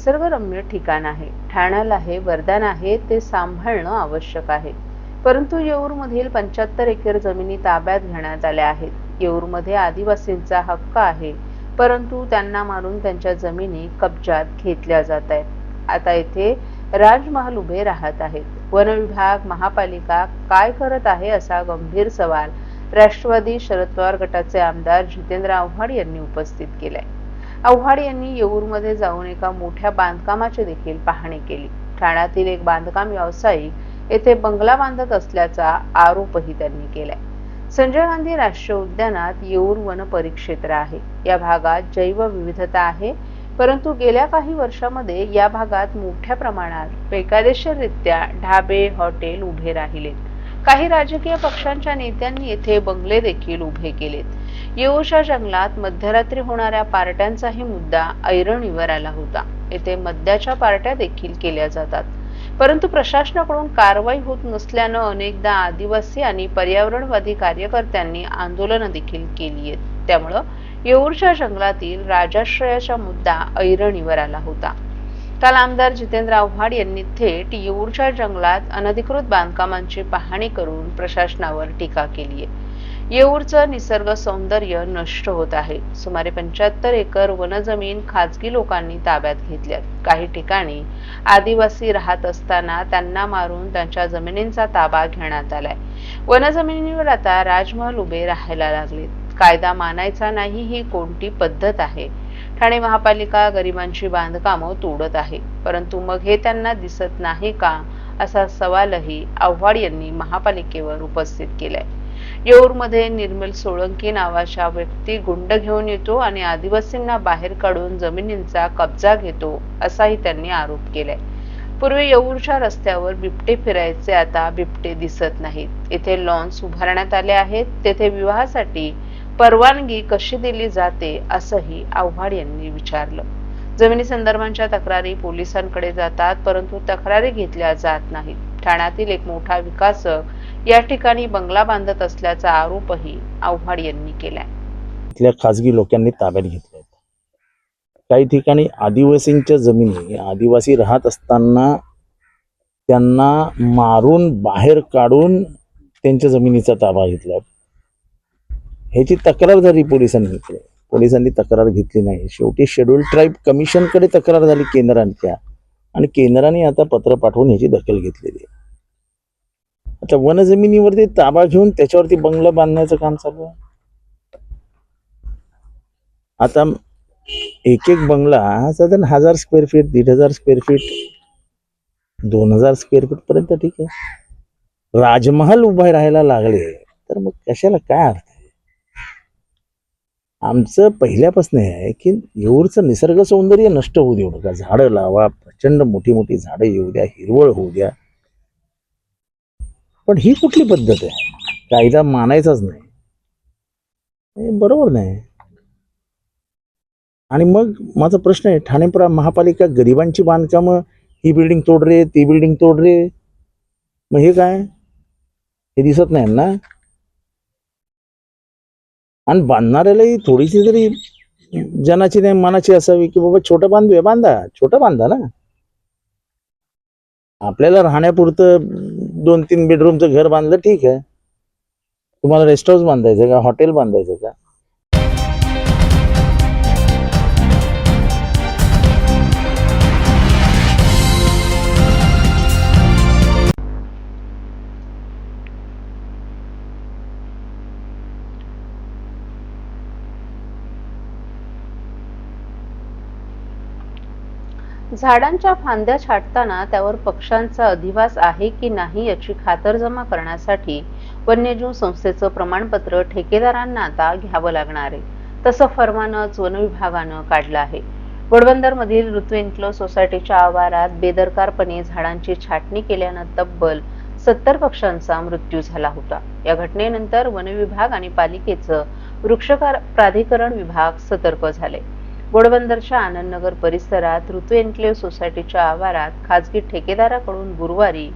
निसर्गरम्य ठिकाण आहे. ठाण्याला हे वरदान आहे ते सांभाळणं आवश्यक आहे. परंतु येऊरमधील पंच्याहत्तर एकर जमिनी ताब्यात घेण्यात आल्या आहेत. येऊरमध्ये आदिवासींचा हक्क आहे परंतु त्यांना मारून त्यांच्या जमिनी कब्जात घेतल्या जात आहेत. आता येथे राजमहाल उभे राहत आहेत. वन विभाग महापालिका काय करत आहे असा गंभीर सवाल राष्ट्रवादी शरद पवार गटाचे आमदार जितेंद्र आव्हाड यांनी उपस्थित केलाय. आव्हाड यांनी येऊरमध्ये जाऊन एका मोठ्या बांधकामाची देखील पाहणी केली. ठाण्यातील एक बांधकाम व्यावसायिक येथे बंगला बांधत असल्याचा आरोपही त्यांनी केलाय. संजय गांधी राष्ट्रीय उद्यानात येऊर वन परिक्षेत्र आहे. या भागात जैवविविधता आहे परंतु गेल्या काही वर्षामध्ये या भागात मोठ्या प्रमाणात बेकायदेशीररित्या ढाबे हॉटेल उभे राहिलेत. काही राजकीय पक्षांच्या नेत्यांनी येथे बंगले देखील उभे केलेत. येऊरच्या जंगलात मध्यरात्री होणाऱ्या पार्ट्यांचाही मुद्दा ऐरणीवर आला होता. येथे मद्याच्या पार्ट्या देखील केल्या जातात. परंतु प्रशासनाकडून कारवाई होत नसल्यानं अनेकदा आदिवासी आणि पर्यावरणवादी कार्यकर्त्यांनी आंदोलनं देखील केली आहेत. त्यामुळं येऊरच्या जंगलातील राजाश्रयाचा मुद्दा ऐरणीवर आला होता. काल आमदार जितेंद्र आव्हाड यांनी थेट येऊरच्या जंगलात अनधिकृत बांधकामांची पाहणी करून प्रशासनावर टीका केली आहे. येऊरचं निसर्ग सौंदर्य नष्ट होत आहे. सुमारे पंच्याहत्तर एकर वनजमीन खाजगी लोकांनी ताब्यात घेतल्या काही ठिकाणी आदिवासी राहत असताना त्यांना मारून त्यांच्या जमिनींचा ताबा घेण्यात आलाय. वनजमिनीवर आता राजमहल उभे राहायला लागलेत कायदा मानायचा नाही ही कोणती पद्धत आहे? ठाणे महापालिका गरिबांची बांधकामं तोडत आहे. परंतु मग हे त्यांना दिसत नाही का? असा सवालही आव्हाड यांनी महापालिकेवर उपस्थित केलाय. येऊरमध्ये निर्मल सोळंकी नावाच्या व्यक्ती गुंड घेऊन येतो आणि आदिवासींना बाहेर काढून जमिनींचा कब्जा घेतो असाही त्यांनी आरोप केलाय. पूर्वी येऊरच्या रस्त्यावर बिबटे फिरायचे आता बिबटे दिसत नाहीत. येथे लॉन्स उभारण्यात आले आहेत. तेथे विवाहासाठी परवानगी कशी दिली जाते असंही आव्हाड यांनी विचारलं. जमिनी संदर्भांच्या तक्रारी पोलिसांकडे जातात परंतु तक्रारी घेतल्या जात नाहीत. ठाण्यातील एक मोठा विकासक या ठिकाणी बंगला बांधत असल्याचा आरोपही आव्हाड यांनी केलाय. इथल्या खाजगी लोकांनी ताब्यात घेतल्या. आहेत काही ठिकाणी आदिवासींच्या जमिनी आदिवासी राहत असताना त्यांना मारून बाहेर काढून त्यांच्या जमिनीचा ताबा घेतला ह्याची तक्रार झाली पोलिसांनी. घेतली पोलिसांनी तक्रार घेतली नाही. शेवटी शेड्यूल ट्राईब कमिशनकडे तक्रार झाली केंद्रांच्या. आणि केंद्राने आता पत्र पाठवून ह्याची दखल घेतलेली आहे. आता वनजमिनीवरती ताबा घेऊन त्याच्यावरती बंगला बांधण्याचं काम चालू आहे. आता एक एक बंगला हा साधारण हजार स्क्वेअर फीट दीड हजार स्क्वेअर फीट दोन हजार स्क्वेअर फीट पर्यंत ठीक आहे. राजमहाल उभा राहायला लागले तर मग कशाला काय अर्थ आहे? आमचं पहिल्यापासून आहे की येऊरचं निसर्ग सौंदर्य नष्ट होऊ देऊ नका. झाडं लावा प्रचंड मोठी मोठी झाडं येऊ द्या हिरवळ होऊ द्या. पण ही कुठली पद्धत आहे? कायदा मानायचाच नाही. बरोबर नाही. आणि मग माझा प्रश्न आहे ठाणे महापालिका गरिबांची बांधकामं ही बिल्डिंग तोड रे ती बिल्डिंग तोड रे? मग हे काय? हे दिसत नाही ना? आणि बांधणाऱ्यालाही थोडीशी तरी जनाची नाही मनाची असावी की बाबा छोटं बांधूया बांधा छोटं बांधा ना? आपल्याला राहण्यापुरतं दोन तीन बेडरूमचं घर बांधलं ठीक आहे. तुम्हाला रेस्ट हाऊस बांधायचं का? हॉटेल बांधायचं का? झाडांच्या फांद्या छाटताना त्यावर पक्ष्यांचा अधिवास आहे की नाही याची खातरजमा करण्यासाठी वन्यजीव संस्थेचं प्रमाणपत्र ठेकेदारांना आता घ्यावं लागणार आहे. तसं फरमानच वन विभागानं काढलं आहे. घोडबंदर ऋतू इन्क्लो सोसायटीच्या आवारात बेदरकारपणे झाडांची छाटणी केल्यानं तब्बल सत्तर पक्ष्यांचा मृत्यू झाला होता. या घटनेनंतर वनविभाग आणि पालिकेचं वृक्ष प्राधिकरण विभाग सतर्क झाले. घोडबंदरच्या आनंदनगर परिसरात ऋतू एन्क्लेव्ह सोसायटीच्या आवारात खाजगी ठेकेदाराकडून गुरुवारी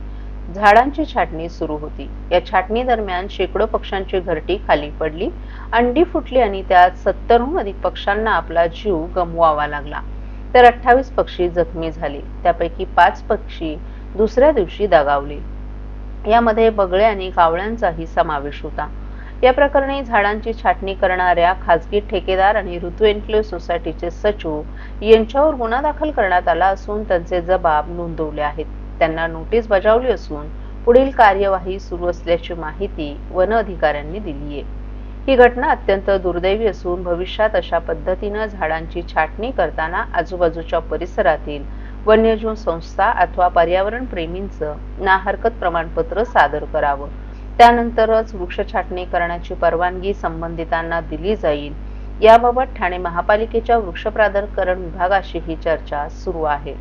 झाडांची छाटणी सुरू होती. या छाटणी दरम्यान शेकडो पक्ष्यांची घरटी खाली पडली अंडी फुटली आणि त्यात सत्तरहून अधिक पक्ष्यांना आपला जीव गमवावा लागला. तर अठ्ठावीस पक्षी जखमी झाले. त्यापैकी पाच पक्षी दुसऱ्या दिवशी दगावले. यामध्ये बगळे आणि कावळ्यांचाही समावेश होता. या प्रकरणी झाडांची छाटणी करणाऱ्या खासगी ठेकेदार आणि ऋतू एन्क्लेव्ह सोसायटीचे सचिव यांच्यावर गुन्हा दाखल करण्यात आला असून त्यांचे जबाब नोंदवले आहेत. त्यांना नोटीस बजावली असून पुढील कार्यवाही सुरू असल्याची माहिती वन अधिकाऱ्यांनी दिली आहे. ही घटना अत्यंत दुर्दैवी असून भविष्यात अशा पद्धतीनं झाडांची छाटणी करताना आजूबाजूच्या परिसरातील वन्यजीव संस्था अथवा पर्यावरण प्रेमींचं ना हरकत प्रमाणपत्र सादर करावं. त्यानंतरच वृक्ष छाटणी करण्याची परवानगी संबंधितांना दिली जाईल. याबाबत ठाणे महापालिकेच्या वृक्ष प्राधिकरण विभागाशी ही चर्चा सुरू आहे.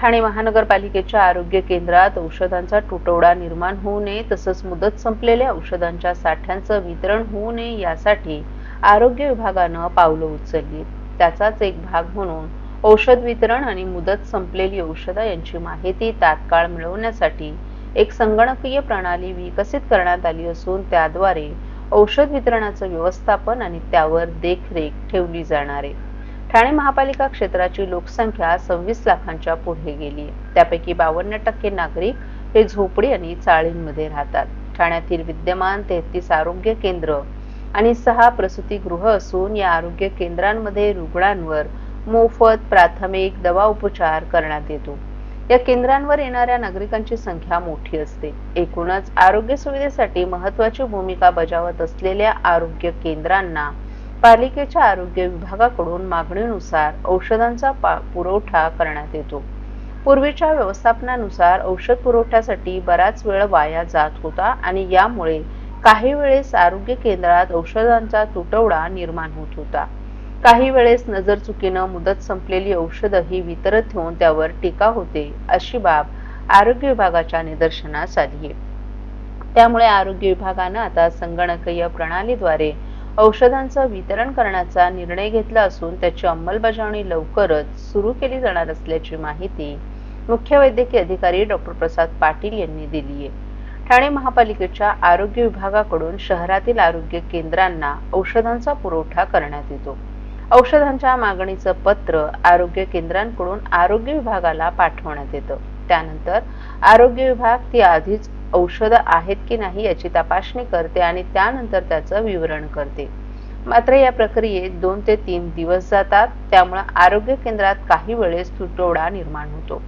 ठाणे महानगरपालिकेच्या आरोग्य केंद्रात औषधांचा तुटवडा निर्माण होऊ नये तसंच मुदत संपलेल्या औषधांच्या साठ्यांचं वितरण होऊ नये यासाठी आरोग्य विभागानं पावलं उचलली. त्याचाच एक भाग म्हणून औषध वितरण आणि मुदत संपलेली औषधं यांची माहिती तात्काळ मिळवण्यासाठी एक संगणकीय प्रणाली विकसित करण्यात आली असून त्याद्वारे औषध वितरणाचं व्यवस्थापन आणि त्यावर देखरेख ठेवली जाणार आहे. ठाणे महापालिका क्षेत्राची लोकसंख्या सव्वीस लाखांच्या पुढे गेली त्यापैकी बावन्न टक्के नागरिक हे झोपडी आणि चाळींमध्ये राहतात. ठाण्यातील विद्यमान तेहतीस आरोग्य केंद्र आणि सहा प्रसूतीगृह असून या आरोग्य केंद्रांमध्ये रुग्णांवर मोफत प्राथमिक दवा उपचार करण्यात येतो. या केंद्रांवर येणाऱ्या नागरिकांची संख्या मोठी असते. एकूणच आरोग्य सुविधेसाठी महत्वाची भूमिका बजावत असलेल्या आरोग्य केंद्रांना पालिकेच्या आरोग्य विभागाकडून मागणीनुसार औषधांचा पुरवठा करण्यात येतो. पूर्वीच्या व्यवस्थापनानुसार औषध पुरवठ्यासाठी बराच वेळ वाया जात होता आणि यामुळे काही वेळेस आरोग्य केंद्रात औषधांचा तुटवडा निर्माण होत होता. काही वेळेस नजर चुकीनं मुदत संपलेली औषधही वितरत होऊन त्यावर टीका होते अशी बाब आरोग्य विभागाच्या निदर्शनास आली आहे. त्यामुळे आरोग्य विभागानं आता संगणकीय प्रणालीद्वारे औषधांचं वितरण करण्याचा निर्णय घेतला असून त्याची अंमलबजावणी लवकरच सुरू केली जाणार असल्याची माहिती मुख्य वैद्यकीय अधिकारी डॉक्टर प्रसाद पाटील यांनी दिली आहे. ठाणे महापालिकेच्या आरोग्य विभागाकडून शहरातील आरोग्य केंद्रांना औषधांचा पुरवठा करण्यात येतो. औषधांच्या मागणीचं पत्र आरोग्य केंद्रांकडून आरोग्य विभागाला पाठवण्यात येतं. त्यानंतर आरोग्य विभाग ती आधीच औषधं आहेत की नाही याची तपासणी करते आणि त्यानंतर त्याचं विवरण करते. मात्र या प्रक्रियेत दोन ते तीन दिवस जातात त्यामुळे आरोग्य केंद्रात काही वेळेस तुटवडा निर्माण होतो.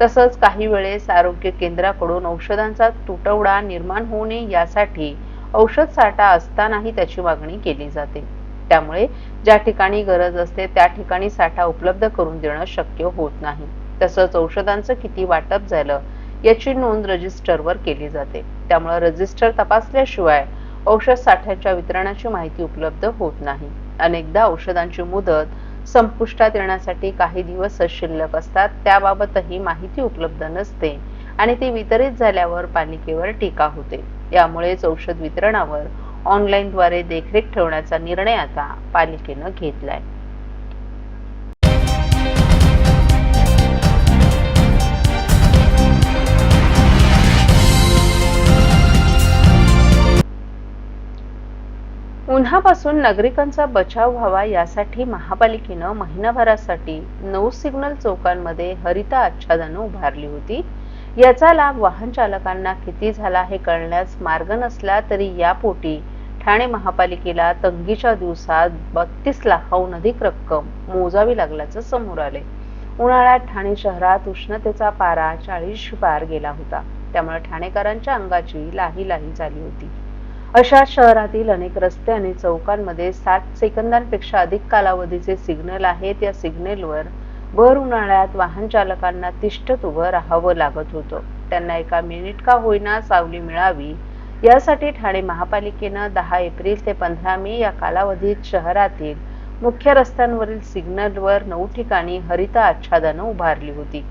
तसंच काही वेळेस आरोग्य केंद्राकडून औषधांचा तुटवडा निर्माण होऊ नये यासाठी औषध साठा असतानाही त्याची मागणी केली जाते. त्यामुळे ज्या ठिकाणी गरज असते त्या ठिकाणी साठा उपलब्ध करून देणं शक्य होत नाही. तसंच औषधांचं किती वाटप झालं याची नोंद रजिस्टरवर केली जाते. त्यामुळे रजिस्टर तपासल्याशिवाय औषध साठ्याच्या वितरणाची माहिती उपलब्ध होत नाही. अनेकदा औषधांची मुदत संपुष्टात येण्यासाठी काही दिवस शिल्लक असतात. त्याबाबतही माहिती उपलब्ध नसते आणि ती वितरित झाल्यावर पालिकेवर टीका होते. यामुळेच औषध वितरणावर ऑनलाईन द्वारे देखरेख ठेवण्याचा निर्णय आता पालिकेनं घेतलाय. उन्हापासून नागरिकांचा बचाव व्हावा यासाठी महापालिकेनं महिनाभरासाठी नऊ सिग्नल चौकांमध्ये हरिता आच्छादनं उभारली होती. याचा लाभ वाहन चालकांना किती झाला हे कळण्यास मार्ग नसला तरी यापोटी ठाणे महापालिकेला तंगीच्या दिवसात बत्तीस लाखाहून अधिक रक्कम मोजावी लागल्याचं समोर आले. उन्हाळ्यात ठाणे शहरात उष्णतेचा पारा चाळीस पार गेला होता. त्यामुळे ठाणेकरांच्या अंगाची लाही लाही झाली होती. अशा शहरातील अनेक रस्ते आणि चौकांमध्ये साठ सेकंदांपेक्षा अधिक कालावधीचे सिग्नल आहेत. या सिग्नलवर भर उन्हाळ्यात वाहन चालकांना तिष्ठत उभं राहावं लागत होतं. त्यांना एका मिनिट का होईना सावली मिळावी. यासाठी ठाणे महापालिकेनं दहा एप्रिल ते पंधरा मे या कालावधीत शहरातील मुख्य रस्त्यांवरील सिग्नलवर नऊ ठिकाणी हरित आच्छादनं उभारली होती.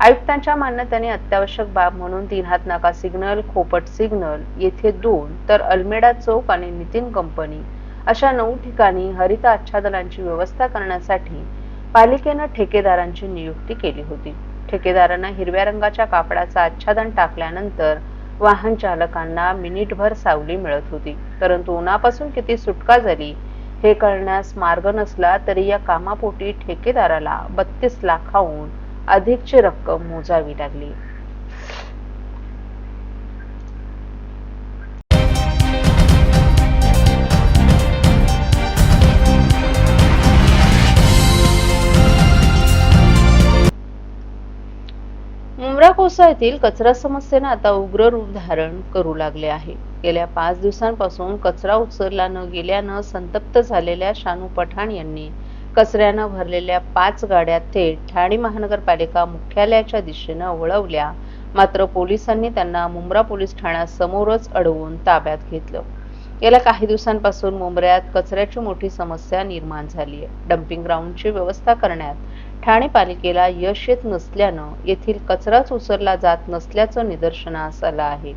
आयुक्तांच्या मान्यतेने अत्यावश्यक बाब म्हणून तीन हात नाका सिग्नल खोपट सिग्नल येथे दोन तर अल्मेडा चौक आणि नितीन कंपनी. अशा नऊ ठिकाणी हरित आच्छादनांची व्यवस्था करण्यासाठी पालिकेनं ठेकेदारांची नियुक्ती केली होती. ठेकेदारांना हिरव्या रंगाच्या कापडाचं आच्छादन टाकल्यानंतर वाहन चालकांना मिनिटभर सावली मिळत होती. परंतु उन्हापासून किती सुटका झाली हे कळण्यास मार्ग नसला तरी या कामापोटी ठेकेदाराला बत्तीस लाखाहून अधिकची रक्कम मोजावी लागली. मुंब्रा कोसळतील कचरा समस्येनं आता उग्र रूप धारण करू लागले आहे. गेल्या पाच दिवसांपासून कचरा उचलला न गेल्यानं संतप्त झालेल्या शानू पठाण यांनी कचऱ्यानं भरलेल्या पाच गाड्या थेट ठाणे महानगरपालिका मुख्यालयाच्या दिशेनं वळवल्या. मात्र पोलिसांनी त्यांना मुंब्रा पोलीस ठाण्यासमोरच अडवून ताब्यात घेतलं. गेल्या काही दिवसांपासून मुंबऱ्यात कचऱ्याची मोठी समस्या निर्माण झाली आहे. डम्पिंग ग्राउंडची व्यवस्था करण्यात ठाणे पालिकेला यश येत नसल्यानं येथील कचराच उचलला जात नसल्याचं निदर्शनास आलं आहे.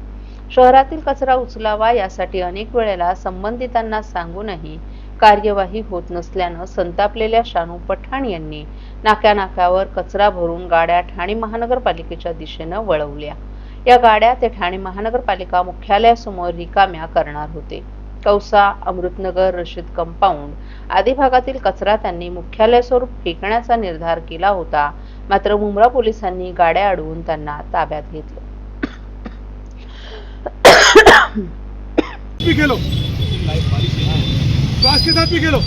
शहरातील कचरा उचलावा यासाठी अनेक वेळेला संबंधितांना सांगूनही कार्यवाही होत नसल्यानं संतापलेल्या शानू पठाण यांनी नाक्या नाक्यावर कचरा भरून गाड्या ठाणे महानगरपालिकेच्या दिशेनं वळवल्या. या गाड्या ते ठाणे महानगरपालिका मुख्यालयासमोर रिकाम्या करणार होते. कौसा अमृतनगर रशीद कंपाऊंड आदी भागातील कचरा त्यांनी मुख्यालयासमोर फेकण्याचा निर्धार केला होता. मात्र मुंब्रा पोलिसांनी गाड्या अडवून त्यांना ताब्यात घेतलं. गेलो. खेलो श्वास के साथ भी खेलो.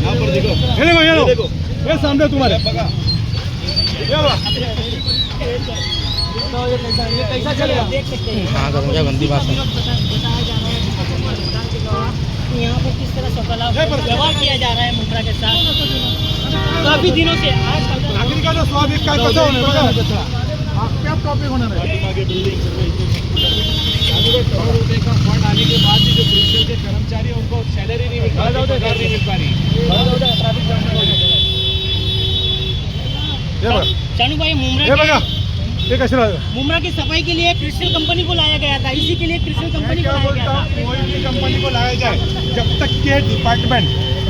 यहाँ पर देखो ये देखो ये देखो ये सामने तुम्हारे ये वाला। मुझे गंदी बात है यहाँ पर किस तरह सफल किया जा रहा है मुद्रा के साथ काफी दिनों से आज नागरिकांचा स्वाभिमान काय? कसं होणार? बघा. क्या टॉपिक होणार आहे. आगे करोड़ रुपए का फंड आने के बाद भी जो ब्रिस्टल के कर्मचारी हैं उनको सैलरी नहीं मिल पा रही पगार नहीं मिल पा रही भाई मुमरा बघा के कशाला मुमरा की सफ़ाई के लिए क्रिस्टल कंपनी को लाया गया था इसी के लिए क्रिस्टल कंपनी को लाया गया था। कोई भी कंपनी को लाया जाए जब तक के डिपार्टमेंट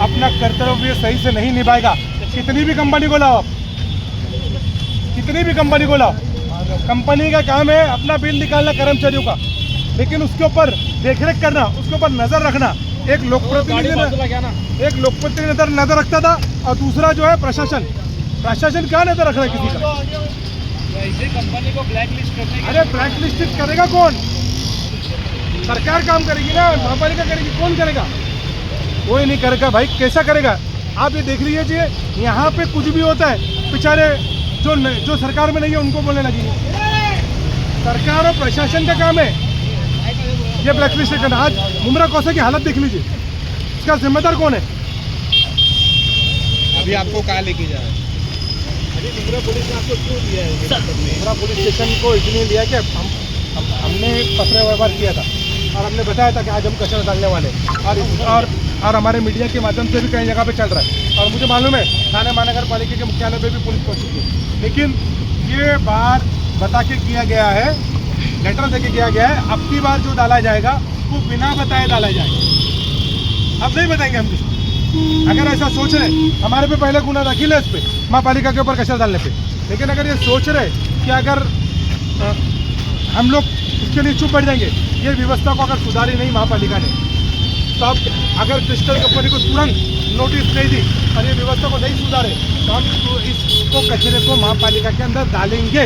अपना कर्तव्य सही से नहीं निभाएगा कितनी भी कंपनी को लाओ आप। कितनी भी कंपनी को लाओ। कंपनी का काम है अपना बिल निकालना कर्मचारियों का। लेकिन उसके ऊपर देखरेख करना उसके ऊपर नज़र रखना। एक लोकप्रतिनिधि ने- एक लोकप्रतिनिधि नज़र नज़र रखता था और दूसरा जो है प्रशासन। प्रशासन क्या नज़र रख रहा है किसी का? कंपनी को ब्लैक लिस्ट अरे करेगा कौन? सरकार काम करेगी ना महापालिका करेगी कौन करेगा? कोई नहीं करेगा भाई कैसा करेगा? आप ये देख लीजिए यहाँ पे कुछ भी होता है बेचारे जो न, जो सरकार में नहीं है उनको बोलने लगी सरकार और प्रशासन का काम है। ये ब्लैक लिस्ट आज मुमरा कौसा की हालत देख लीजिए इसका जिम्मेदार कौन है? अभी आपको कहाँ लेके जा रहा है? अभी मुंब्रा पुलिस ने आपको क्यों दिया है? मुमरा पुलिस स्टेशन को इसलिए लिया कि हम, हम हमने पत्र व्यवहार किया था। और हमने बताया था कि आज हम कचरा डालने वाले और और और हमारे मीडिया के माध्यम से भी कई जगह पे चल रहा है। और मुझे मालूम है थाने महानगर पालिका के मुख्यालय पे भी पुलिस पहुँच है लेकिन ये बार बता के किया गया है लेटर दे के किया गया है अब की बार जो डाला जाएगा वो बिना बताए डाला जाएगा। अब नहीं बताएँगे हम किसी अगर ऐसा सोच रहे हमारे पे पहले गुना दाखिल है इस पे महापालिका के ऊपर कचरा डालने पे। लेकिन अगर ये सोच रहे कि अगर अ, हम लोग इसके लिए चुप बैठ जाएँगे ये व्यवस्था को अगर सुधारी नहीं महापालिका ने तो अब अगर क्रिस्टल कंपनी को तुरंत नोटिस नहीं दी और ये व्यवस्था को नहीं सुधारे तो हम इसको कचरे को महापालिका के अंदर डालेंगे।